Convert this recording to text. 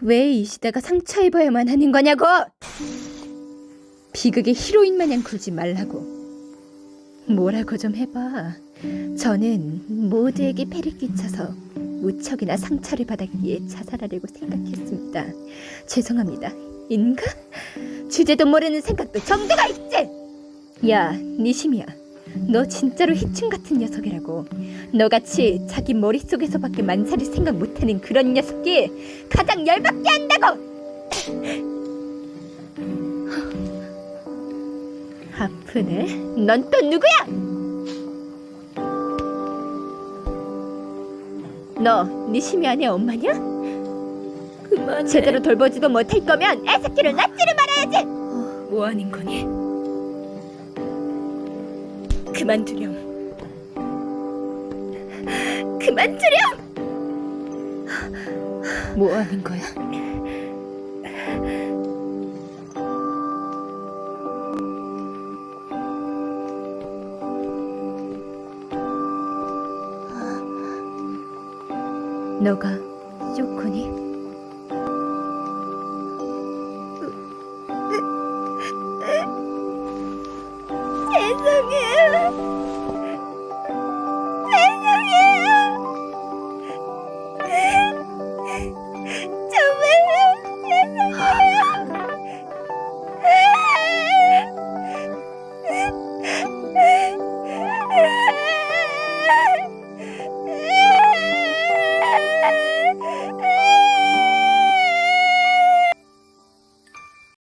왜 이 시대가 상처 입어야만 하는 거냐고! 비극의 히로인 마냥 굴지 말라고. 뭐라고 좀 해봐. 저는 모두에게 폐를 끼쳐서 무척이나 상처를 받았기에 자살하려고 생각했습니다. 죄송합니다. 인가? 주제도 모르는 생각도 정도가 있지! 야, 니시미야. 너 진짜로 희충 같은 녀석이라고. 너같이 자기 머릿속에서밖에 만사를 생각 못하는 그런 녀석이 가장 열받게 한다고! 아프네. 넌 또 누구야? 너 니시미 안의 엄마냐? 그만해. 제대로 돌보지도 못할 거면 애새끼를 낳지를 말아야지! 뭐 하는 거니? 그만두렴. 그만두렴! 뭐 하는 거야? 너가 쇼코니? 죄송해.